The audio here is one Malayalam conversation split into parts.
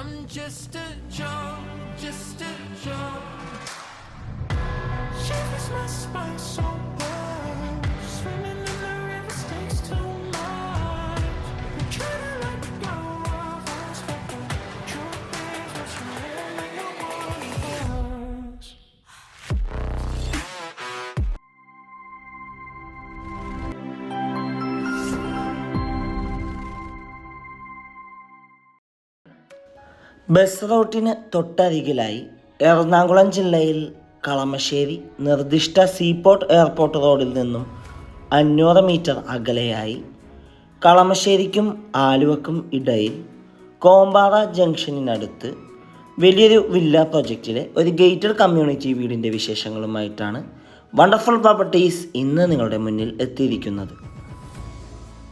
I'm just a joke, just a joke. Shivers my spine so bus റൂട്ടിന് തൊട്ടരികിലായി എറണാകുളം ജില്ലയിൽ കളമശ്ശേരി നിർദ്ദിഷ്ട സീപോർട്ട് എയർപോർട്ട് റോഡിൽ നിന്നും അഞ്ഞൂറ് മീറ്റർ അകലെയായി കളമശ്ശേരിക്കും ആലുവക്കും ഇടയിൽ കോമ്പാറ ജംഗ്ഷനിനടുത്ത് വലിയൊരു വില്ല പ്രൊജക്റ്റിലെ ഒരു ഗേറ്റഡ് കമ്മ്യൂണിറ്റി വീടിന്റെ വിശേഷങ്ങളുമായിട്ടാണ് വണ്ടർഫുൾ പ്രോപ്പർട്ടീസ് ഇന്ന് നിങ്ങളുടെ മുന്നിൽ എത്തിയിരിക്കുന്നത്.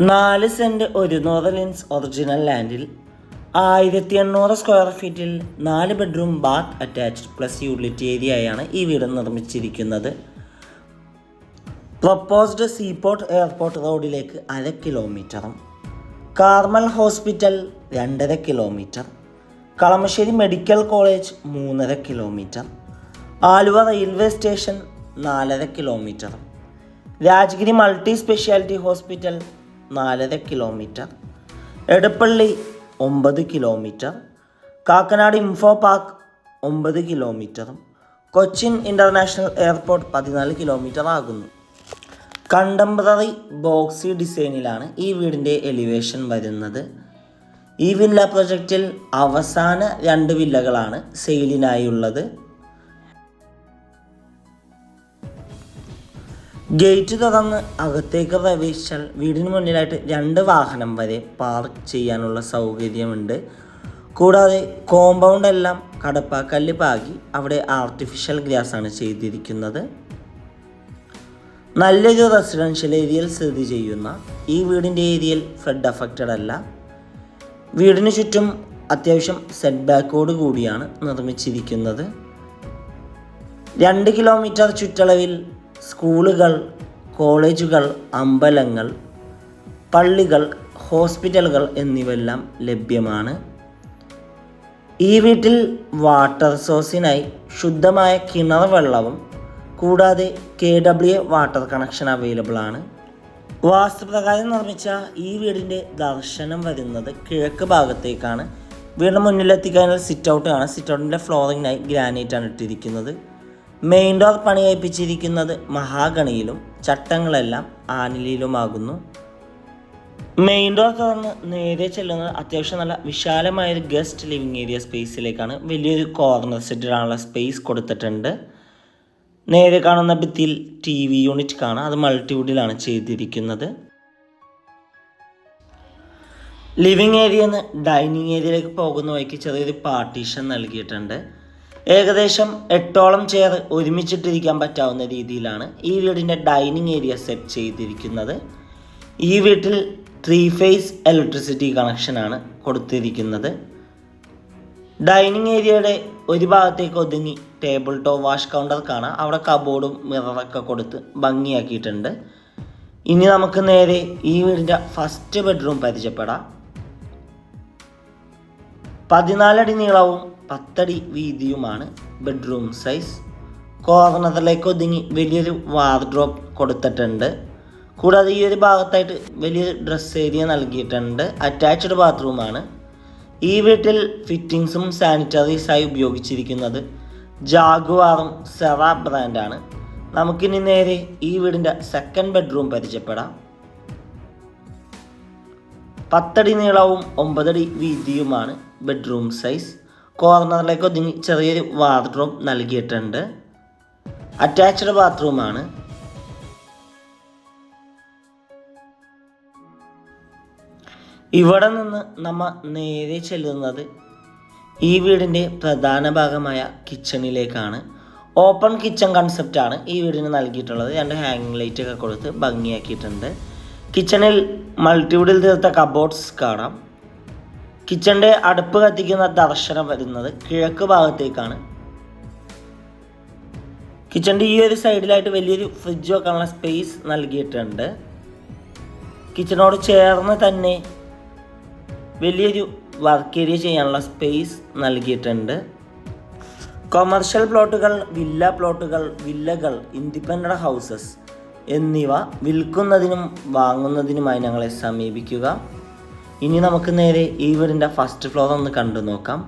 നാല് സെന്റ് ഒരു നൂറ് ലെൻസ് ഒറിജിനൽ ലാൻഡിൽ ആയിരത്തി എണ്ണൂറ് സ്ക്വയർ ഫീറ്റിൽ നാല് bedroom bath attached plus utility ഏരിയയാണ് ഈ വീട് നിർമ്മിച്ചിരിക്കുന്നത്. പ്രപ്പോസ്ഡ് സീപോർട്ട് എയർപോർട്ട് റോഡിലേക്ക് അര കിലോമീറ്ററും കാർമൽ ഹോസ്പിറ്റൽ രണ്ടര കിലോമീറ്റർ കളമശ്ശേരി മെഡിക്കൽ കോളേജ് മൂന്നര കിലോമീറ്റർ ആലുവ റെയിൽവേ സ്റ്റേഷൻ നാലര kilometre Rajagiri multi speciality hospital നാലര കിലോമീറ്റർ എടപ്പള്ളി ഒമ്പത് കിലോമീറ്റർ. കാക്കനാട് ഇൻഫോ പാർക്ക് ഒമ്പത് കിലോമീറ്ററും കൊച്ചിൻ ഇന്റർനാഷണൽ എയർപോർട്ട് പതിനാല് കിലോമീറ്റർ ആകുന്നു. കണ്ടംപററി ബോക്സി ഡിസൈനിലാണ് ഈ വീടിന്റെ എലിവേഷൻ വരുന്നത്. ഈ വില്ല പ്രൊജക്റ്റിൽ അവസാന രണ്ട് വില്ലകളാണ് സെയിലിനായുള്ളത്. ഗേറ്റ് തുറന്ന് അകത്തേക്ക് പ്രവേശിച്ചാൽ വീടിന് മുന്നിലായിട്ട് രണ്ട് വാഹനം വരെ പാർക്ക് ചെയ്യാനുള്ള സൗകര്യമുണ്ട്. കൂടാതെ കോമ്പൗണ്ട് എല്ലാം കടപ്പാക്കല്ല് പാകി അവിടെ ആർട്ടിഫിഷ്യൽ ഗ്രാസ് ആണ് ചെയ്തിരിക്കുന്നത്. നല്ലൊരു റെസിഡൻഷ്യൽ ഏരിയയിൽ സ്ഥിതി ചെയ്യുന്ന ഈ വീടിന്റെ ഏരിയയിൽ ഫ്ലഡ് അഫക്റ്റഡ് അല്ല. വീടിന് ചുറ്റും അത്യാവശ്യം സെറ്റ് ബാക്കോട് കൂടിയാണ് നിർമ്മിച്ചിരിക്കുന്നത്. രണ്ട് കിലോമീറ്റർ ചുറ്റളവിൽ സ്കൂളുകൾ കോളേജുകൾ അമ്പലങ്ങൾ പള്ളികൾ ഹോസ്പിറ്റലുകൾ എന്നിവയെല്ലാം ലഭ്യമാണ്. ഈ വീട്ടിൽ വാട്ടർ സോഴ്സിനായി ശുദ്ധമായ കിണർ വെള്ളവും കൂടാതെ K W water connection available ആണ്. വാസ്തുപ്രകാരം നിർമ്മിച്ച ഈ വീടിന്റെ ദർശനം വരുന്നത് കിഴക്ക് ഭാഗത്തേക്കാണ്. വീടിന് മുന്നിലെത്തിക്കാനുള്ള സിറ്റ് ഔട്ട് ആണ്. സിറ്റ് ഔട്ടിന്റെ ഫ്ലോറിങ്ങിനായി ഗ്രാനൈറ്റ് ആണ് ഇട്ടിരിക്കുന്നത്. മെയിൻ ഡോർ പണിയപ്പിച്ചിരിക്കുന്നത് മഹാഗണിയിലും ചട്ടങ്ങളെല്ലാം ആനിലിയിലുമാകുന്നു. മെയിൻ ഡോർ തുറന്ന് നേരെ ചെല്ലുന്നത് അത്യാവശ്യം നല്ല വിശാലമായ ഒരു ഗസ്റ്റ് ലിവിങ് ഏരിയ സ്പേസിലേക്കാണ്. വലിയൊരു കോർണർ സെറ്റിടാനുള്ള സ്പേസ് കൊടുത്തിട്ടുണ്ട്. നേരെ കാണുന്ന ഭിത്തിയിൽ ടി വി യൂണിറ്റ് കാണാം. അത് മൾട്ടിവുഡിലാണ് ചെയ്തിരിക്കുന്നത്. ലിവിങ് ഏരിയയിൽ ഡൈനിങ് ഏരിയയിലേക്ക് പോകുന്ന വഴിക്ക് ചെറിയൊരു പാർട്ടീഷൻ നൽകിയിട്ടുണ്ട്. ഏകദേശം എട്ടോളം ചെയർ ഒരുമിച്ചിട്ടിരിക്കാൻ പറ്റാവുന്ന രീതിയിലാണ് ഈ വീടിന്റെ ഡൈനിങ് ഏരിയ സെറ്റ് ചെയ്തിരിക്കുന്നത്. ഈ വീട്ടിൽ ത്രീ ഫേസ് ഇലക്ട്രിസിറ്റി കണക്ഷനാണ് കൊടുത്തിരിക്കുന്നത്. ഡൈനിങ് ഏരിയയുടെ ഒരു ഭാഗത്തേക്ക് ഒതുങ്ങി ടേബിൾ ടോപ്പ് വാഷ് കൗണ്ടർ കാണാം. അവിടെ കബോർഡും മിററൊക്കെ കൊടുത്ത് ഭംഗിയാക്കിയിട്ടുണ്ട്. ഇനി നമുക്ക് നേരെ ഈ വീടിന്റെ ഫസ്റ്റ് ബെഡ്റൂം പരിചയപ്പെടാം. പതിനാലടി നീളവും പത്തടി വീതിയുമാണ് ബെഡ്റൂം സൈസ്. കോർണറിലേക്ക് ഒതുങ്ങി വലിയൊരു വാർഡ്രോപ്പ് കൊടുത്തിട്ടുണ്ട്. കൂടാതെ ഈ ഒരു ഭാഗത്തായിട്ട് വലിയൊരു ഡ്രസ് ഏരിയ നൽകിയിട്ടുണ്ട്. അറ്റാച്ച്ഡ് ബാത്റൂമാണ്. ഈ വീട്ടിൽ ഫിറ്റിങ്സും സാനിറ്ററീസായി ഉപയോഗിച്ചിരിക്കുന്നത് ജാഗുവാറും സെറ ബ്രാൻഡാണ്. നമുക്കിനി നേരെ ഈ വീടിന്റെ സെക്കൻഡ് ബെഡ്റൂം പരിചയപ്പെടാം. പത്തടി നീളവും ഒമ്പതടി വീതിയുമാണ് ബെഡ്റൂം സൈസ്. കോർണറിലേക്ക് ഒതുങ്ങി ചെറിയൊരു വാർഡ്രോബ് നൽകിയിട്ടുണ്ട്. അറ്റാച്ച്ഡ് ബാത്റൂമാണ്. ഇവിടെ നിന്ന് നമ്മ നേരെ ചെല്ലുന്നത് ഈ വീടിന്റെ പ്രധാന ഭാഗമായ കിച്ചണിലേക്കാണ്. ഓപ്പൺ കിച്ചൺ കൺസെപ്റ്റാണ് ഈ വീടിന് നൽകിയിട്ടുള്ളത്. രണ്ട് ഹാങ്ങിങ് ലൈറ്റ് ഒക്കെ കൊടുത്ത് ഭംഗിയാക്കിയിട്ടുണ്ട്. കിച്ചണിൽ മൾട്ടിവുഡിൽ തീർത്ത കബോർഡ്സ് കാണാം. കിച്ചണിന്റെ അടുപ്പ് കത്തിക്കുന്ന ദർശനം വരുന്നത് കിഴക്ക് ഭാഗത്തേക്കാണ്. കിച്ചണിന്റെ ഈ ഒരു സൈഡിലായിട്ട് വലിയൊരു ഫ്രിഡ്ജ് വെക്കാനുള്ള സ്പേസ് നൽകിയിട്ടുണ്ട്. കിച്ചണോട് ചേർന്ന് തന്നെ വലിയൊരു വർക്ക് ഏരിയ ചെയ്യാനുള്ള സ്പേസ് നൽകിയിട്ടുണ്ട്. കൊമേർഷ്യൽ പ്ലോട്ടുകൾ വില്ല പ്ലോട്ടുകൾ വില്ലകൾ ഇൻഡിപെൻഡന്റ് ഹൗസസ് എന്നിവ വിൽക്കുന്നതിനും വാങ്ങുന്നതിനുമായി ഞങ്ങളെ സമീപിക്കുക. ഇനി നമുക്ക് നേരെ ഈ വീടിന്റെ ഫസ്റ്റ് ഫ്ലോർ ഒന്ന് കണ്ടു നോക്കാം.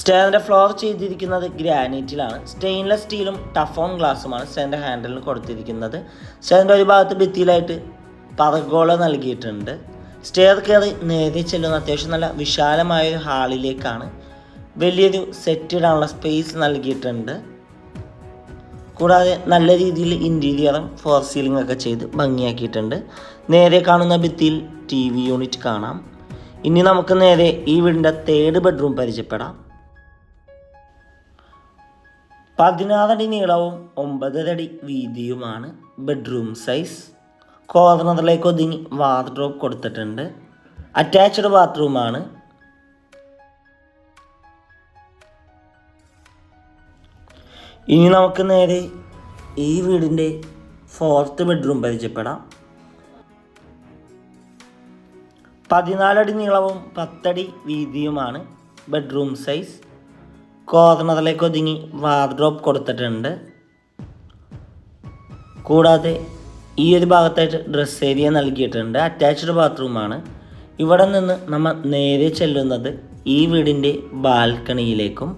സ്റ്റെയറിന്റെ ഫ്ലോർ ചെയ്തിരിക്കുന്നത് ഗ്രാനൈറ്റിലാണ്. സ്റ്റെയിൻലെസ് സ്റ്റീലും ടഫ് ടഫോൺ ഗ്ലാസുമാണ് സ്റ്റെയറിന്റെ ഹാൻഡിലിന് കൊടുത്തിരിക്കുന്നത്. സ്റ്റെയറിന്റെ ഒരു ഭാഗത്ത് ഭിത്തിയിലായിട്ട് പറഗോള നൽകിയിട്ടുണ്ട്. സ്റ്റെയർ കയറി നേരെ ചെല്ലുന്ന അത്യാവശ്യം നല്ല വിശാലമായ ഒരു ഹാളിലേക്കാണ് വലിയൊരു സെറ്റ് ഇടാനുള്ള സ്പേസ് നൽകിയിട്ടുണ്ട്. കൂടാതെ നല്ല രീതിയിൽ ഇന്റീരിയറും ഫോർ സീലിംഗ് ഒക്കെ ചെയ്ത് ഭംഗിയാക്കിയിട്ടുണ്ട്. നേരെ കാണുന്ന ഭിത്തിയിൽ ടി വി യൂണിറ്റ് കാണാം. ഇനി നമുക്ക് നേരെ ഈ വീടിന്റെ തേർഡ് ബെഡ്റൂം പരിചയപ്പെടാം. പതിനാറടി നീളവും ഒമ്പതരടി വീതിയുമാണ് ബെഡ്റൂം സൈസ് കോർണറിലേക്ക് ഒതുങ്ങി വാർഡ്രോബ് കൊടുത്തിട്ടുണ്ട്. അറ്റാച്ച്ഡ് ബാത്റൂമാണ് ഇനി നമുക്ക് നേരെ ഈ വീടിന്റെ ഫോർത്ത് ബെഡ്റൂം പരിചയപ്പെടാം. പതിനാലടി നീളവും പത്തടി വീതിയുമാണ് ബെഡ്റൂം സൈസ് കോർണറിലേക്ക് ഒതുങ്ങി വാർഡ്രോപ്പ് കൊടുത്തിട്ടുണ്ട്. കൂടാതെ ഈ ഒരു ഭാഗത്തായിട്ട് ഡ്രസ് ഏരിയ നൽകിയിട്ടുണ്ട്. അറ്റാച്ച്ഡ് ബാത്റൂമാണ് ഇവിടെ നിന്ന് നമ്മൾ നേരെ ചെല്ലുന്നത് ഈ വീടിന്റെ ബാൽക്കണിയിലേക്കും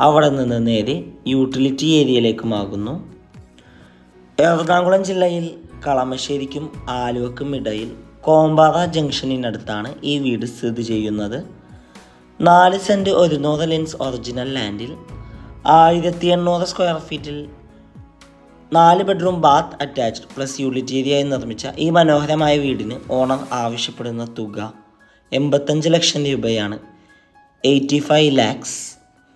അവിടെ നിന്ന് നേരെ യൂട്ടിലിറ്റി ഏരിയയിലേക്കുമാകുന്നു എറണാകുളം ജില്ലയിൽ കളമശ്ശേരിക്കും ആലുവക്കും ഇടയിൽ കോമ്പാറ ജംഗ്ഷനിനടുത്താണ് ഈ വീട് സ്ഥിതി ചെയ്യുന്നത്. നാല് സെന്റ് ഒരുന്നൂറ് ലെൻസ് ഒറിജിനൽ ലാൻഡിൽ ആയിരത്തി എണ്ണൂറ് സ്ക്വയർ ഫീറ്റിൽ നാല് bedroom bath attached plus utility ഏരിയയായി നിർമ്മിച്ച ഈ മനോഹരമായ വീടിന് ഓണർ ആവശ്യപ്പെടുന്ന തുക എൺപത്തഞ്ച് ലക്ഷം രൂപയാണ്. Eighty five lakhs.